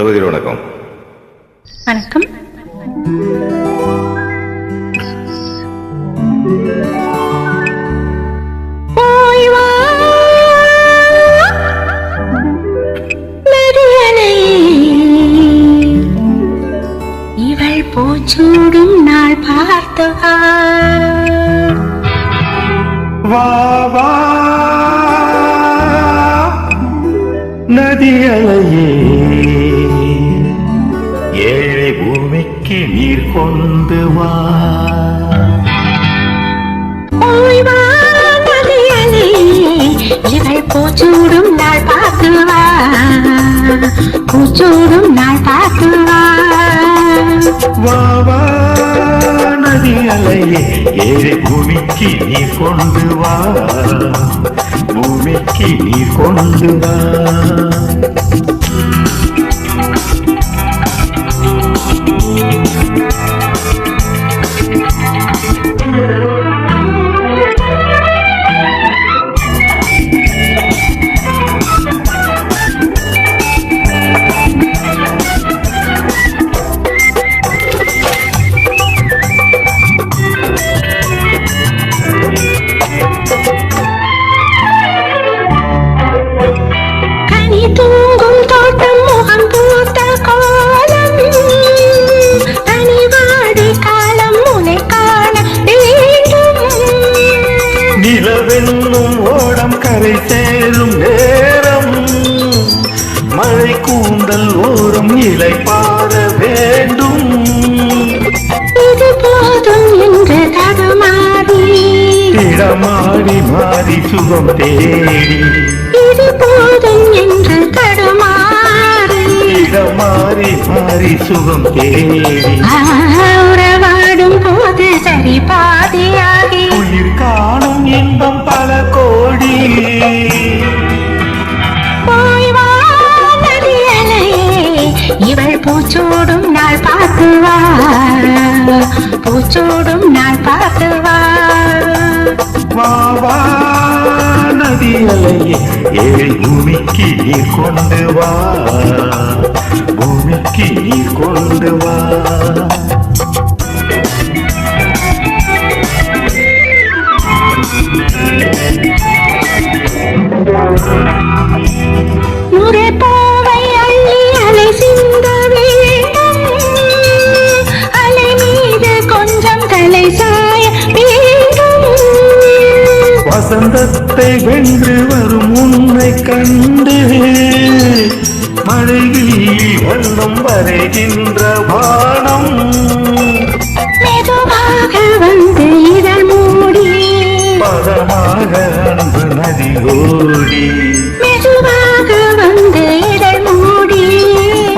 சகோதரி வணக்கம். வணக்கம். பூச்சூடும் நாள் பார்த்தவா. வா வா. நதி நீர் கொண்டு வா. பூச்சூடும் நாள் பார்த்துவா பூச்சூடும் நாள் பார்த்துவா வாவா நதி அலையே ஏழை பூமிக்கு நீ கொண்டு வா. பூமிக்கு நீ கொண்டு வா. நிலவென்னும் ஓடம் கரை சேரும் நேரம். மழை கூந்தல் ஓரம் இலை பாட வேண்டும். இது போதும் என்று தடுமாறி. இடமாடி மாறி சுகம் தேடி. இது போதும் என்று தடுமாறி. இடமாறி மாறி சுகம் தேடி. உறவாடும் போது சரி பாதியாகி. இவள் பூச்சோடும் நாள் பார்த்துவா பூச்சோடும் நாள் பார்த்துவா வா வா நதி அலையே ஏழை பூமிக்கு நீர் கொண்டு வா பூமிக்கு நீர் கொண்டு வா வசந்தத்தை வென்று வரும் உன்னை கண்டு மழையில் வண்ணம் வரைகின்ற வானம். வந்து இதழ் மூடி. பதமாக அன்பு நதியோடி மெதுவாக வந்து இதழ் மூடி.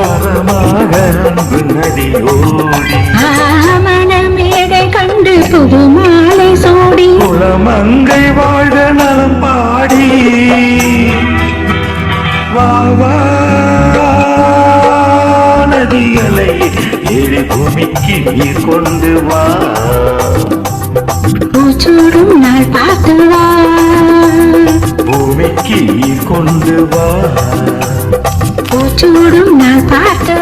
பதமாக அன்பு நதியோடி ஆமண மேடை கண்டு புதுமா பூமிக்கு நீர் கொண்டு வா. பூச்சூடும் நாள் பார்த்து வா. பூமிக்கு நீர் கொண்டு வா. பூச்சூடும் நாள் பார்த்து